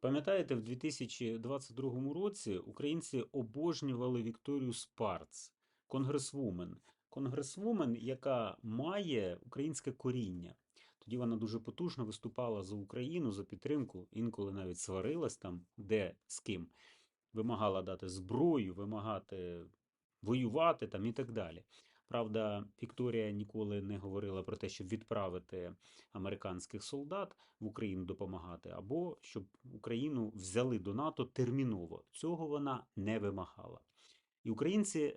Пам'ятаєте, в 2022 році українці обожнювали Вікторію Спарц, конгресвумен. Конгресвумен, яка має українське коріння. Тоді вона дуже потужно виступала за Україну, за підтримку, інколи навіть сварилась там, де з ким, вимагала дати зброю, вимагати воювати там і так далі. Правда, Вікторія ніколи не говорила про те, щоб відправити американських солдат в Україну допомагати, або щоб Україну взяли до НАТО терміново. Цього вона не вимагала. І українці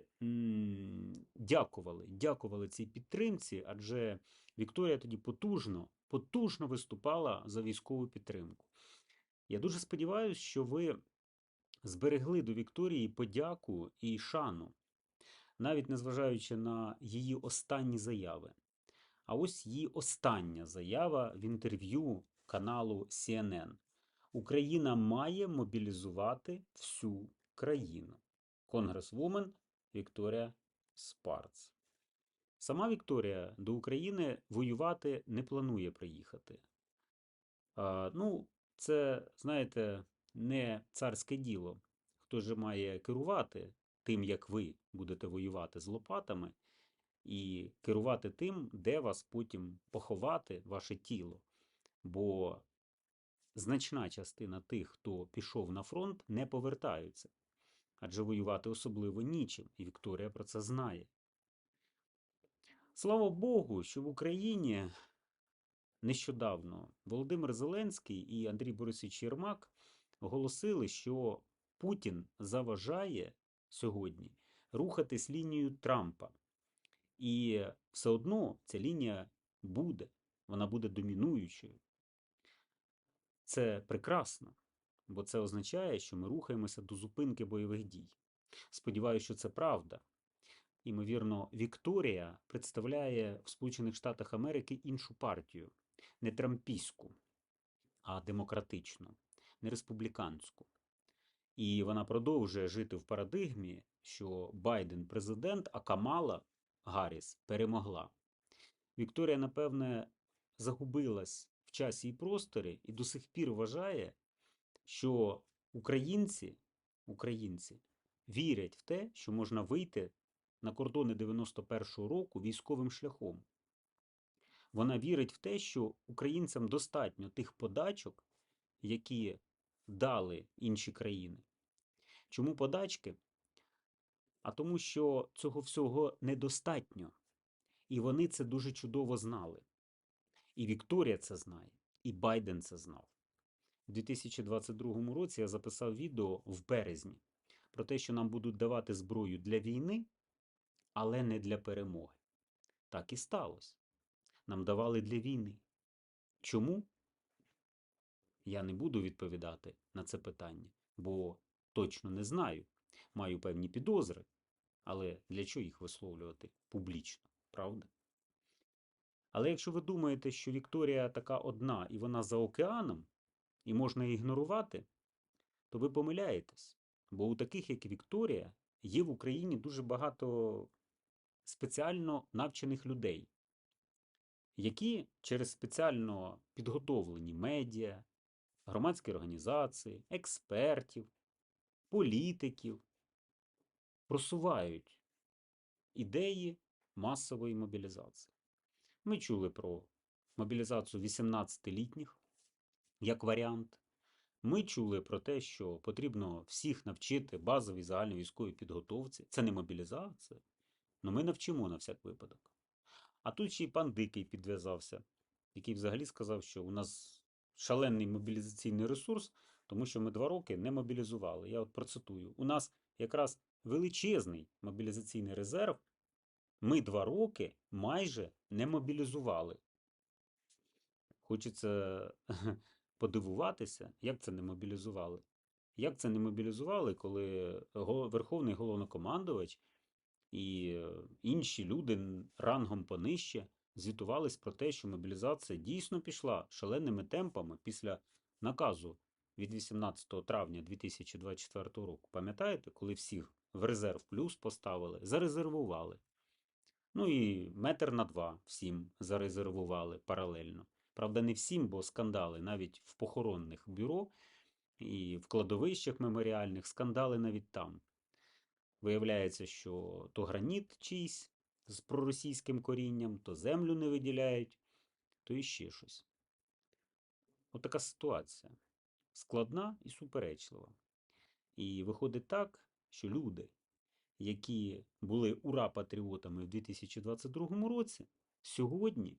дякували, дякували цій підтримці, адже Вікторія тоді потужно, потужно виступала за військову підтримку. Я дуже сподіваюся, що ви зберегли до Вікторії подяку і шану, навіть незважаючи на її останні заяви. А ось її остання заява в інтерв'ю каналу CNN. Україна має мобілізувати всю країну. Конгресвумен Вікторія Спарц. Сама Вікторія до України воювати не планує приїхати. А, ну, це, знаєте, не царське діло. Хто ж має керувати тим, як ви будете воювати з лопатами, і керувати тим, де вас потім поховати, ваше тіло. Бо значна частина тих, хто пішов на фронт, не повертаються. Адже воювати особливо нічим, і Вікторія про це знає. Слава Богу, що в Україні нещодавно Володимир Зеленський і Андрій Борисович Єрмак оголосили, що Путін заважає сьогодні рухатись лінією Трампа. І все одно ця лінія буде, вона буде домінуючою. Це прекрасно, бо це означає, що ми рухаємося до зупинки бойових дій. Сподіваюся, що це правда. Імовірно, Вікторія представляє в Сполучених Штатах Америки іншу партію, не трампійську, а демократичну, не республіканську. І вона продовжує жити в парадигмі, що Байден президент, а Камала Гарріс перемогла. Вікторія, напевне, загубилась в часі і просторі і до сих пір вважає, що українці, українці вірять в те, що можна вийти на кордони 91-го року військовим шляхом. Вона вірить в те, що українцям достатньо тих подачок, які дали інші країни. Чому подачки? А тому, що цього всього недостатньо. І вони це дуже чудово знали. І Вікторія це знає, і Байден це знав. У 2022 році я записав відео в березні про те, що нам будуть давати зброю для війни, але не для перемоги. Так і сталося. Нам давали для війни. Чому? Я не буду відповідати на це питання, бо точно не знаю. Маю певні підозри, але для чого їх висловлювати публічно, правда? Але якщо ви думаєте, що Вікторія така одна і вона за океаном, і можна ігнорувати, то ви помиляєтесь. Бо у таких, як Вікторія, є в Україні дуже багато спеціально навчених людей, які через спеціально підготовлені медіа, громадські організації, експертів, політиків просувають ідеї масової мобілізації. Ми чули про мобілізацію 18-літніх як варіант. Ми чули про те, що потрібно всіх навчити базовій загальній військовій підготовці. Це не мобілізація, але ми навчимо на всяк випадок. А тут ще й пан Дикий підв'язався, який взагалі сказав, що у нас шалений мобілізаційний ресурс, тому що ми два роки не мобілізували. Я от процитую: у нас якраз величезний мобілізаційний резерв. Ми два роки майже не мобілізували. Хочеться подивуватися, як це не мобілізували. Як це не мобілізували, коли Верховний головнокомандувач і е, інші люди рангом понижче звітувались про те, що мобілізація дійсно пішла шаленими темпами після наказу від 18 травня 2024 року. Пам'ятаєте, коли всіх в резерв плюс поставили, зарезервували. Ну і метр на два всім зарезервували паралельно. Правда, не всім, бо скандали навіть в похоронних бюро і в кладовищах меморіальних, скандали навіть там. Виявляється, що то граніт чийсь з проросійським корінням, то землю не виділяють, то іще щось. Отака ситуація. Складна і суперечлива. І виходить так, що люди, які були ура-патріотами в 2022 році, сьогодні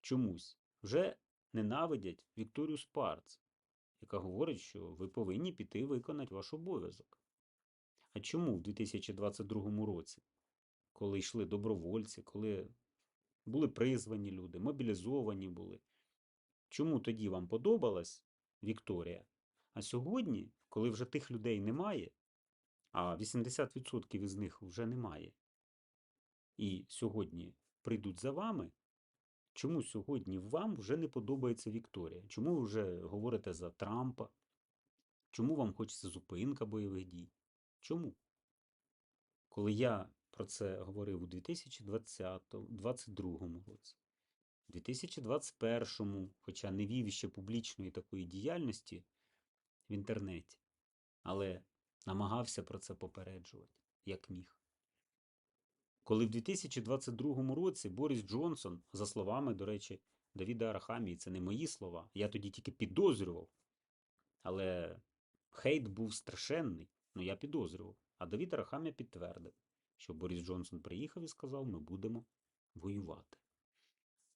чомусь вже ненавидять Вікторію Спарц, яка говорить, що ви повинні піти виконати ваш обов'язок. А чому в 2022 році, коли йшли добровольці, коли були призвані люди, мобілізовані були, чому тоді вам подобалась Вікторія? А сьогодні, коли вже тих людей немає, а 80% із них вже немає, і сьогодні прийдуть за вами, чому сьогодні вам вже не подобається Вікторія? Чому ви вже говорите за Трампа? Чому вам хочеться зупинка бойових дій? Чому? Коли я про це говорив у 2020-2022 році, у 2021, хоча не вів ще публічної такої діяльності в інтернеті, але намагався про це попереджувати, як міг. Коли в 2022 році Борис Джонсон, за словами, до речі, Давіда Арахамії, це не мої слова, я тоді тільки підозрював, але хейт був страшенний, ну я підозрював. А Давід Арахамія підтвердив, що Борис Джонсон приїхав і сказав, ми будемо воювати.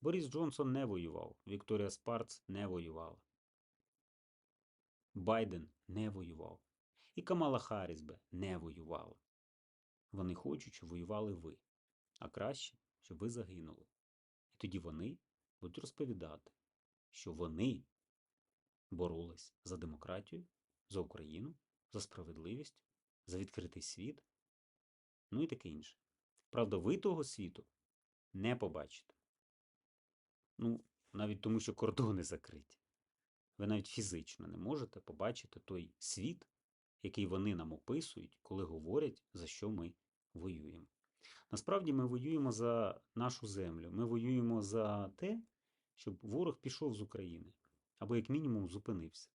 Борис Джонсон не воював, Вікторія Спарц не воювала. Байден не воював. І Камала Харріс би не воювала. Вони хочуть, щоб воювали ви, а краще, щоб ви загинули. І тоді вони будуть розповідати, що вони боролись за демократію, за Україну, за справедливість, за відкритий світ, ну і таке інше. Правда, ви того світу не побачите. Ну, навіть тому, що кордони закриті. Ви навіть фізично не можете побачити той світ, який вони нам описують, коли говорять, за що ми воюємо. Насправді ми воюємо за нашу землю. Ми воюємо за те, щоб ворог пішов з України або, як мінімум, зупинився.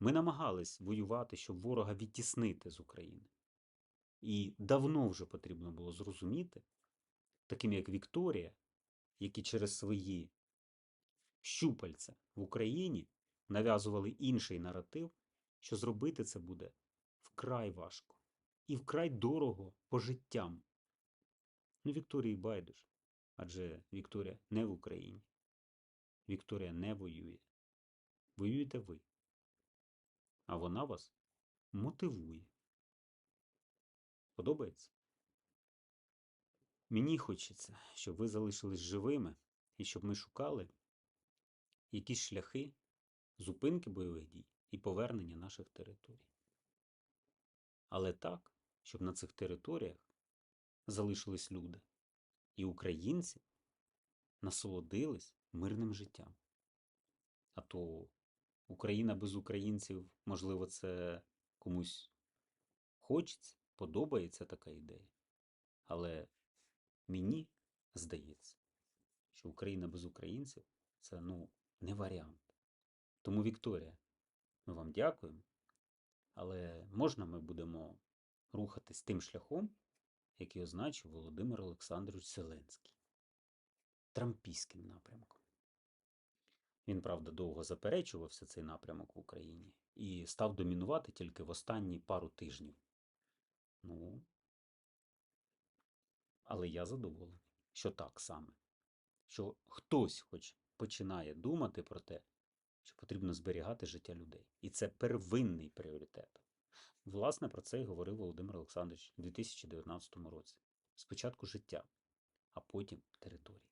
Ми намагались воювати, щоб ворога відтіснити з України. І давно вже потрібно було зрозуміти, таким як Вікторія, які через свої щупальця в Україні нав'язували інший наратив, що зробити це буде вкрай важко і вкрай дорого по життям. Ну, Вікторії байдуже, адже Вікторія не в Україні. Вікторія не воює. Воюєте ви. А вона вас мотивує. Подобається? Мені хочеться, щоб ви залишились живими і щоб ми шукали якісь шляхи зупинки бойових дій і повернення наших територій. Але так, щоб на цих територіях залишились люди, і українці насолодились мирним життям. А то Україна без українців, можливо, це комусь хочеться, подобається така ідея. Але мені здається, що Україна без українців це ну, не варіант. Тому, Вікторія, ми вам дякуємо, але можна ми будемо рухатись тим шляхом, який означив Володимир Олександрович Зеленський трампійським напрямком. Він, правда, довго заперечувався цей напрямок в Україні і став домінувати тільки в останні пару тижнів. Ну, але я задоволений, що так саме, що хтось хоч починає думати про те, що потрібно зберігати життя людей. І це первинний пріоритет. Власне, про це і говорив Володимир Олександрович у 2019 році. Спочатку життя, а потім території.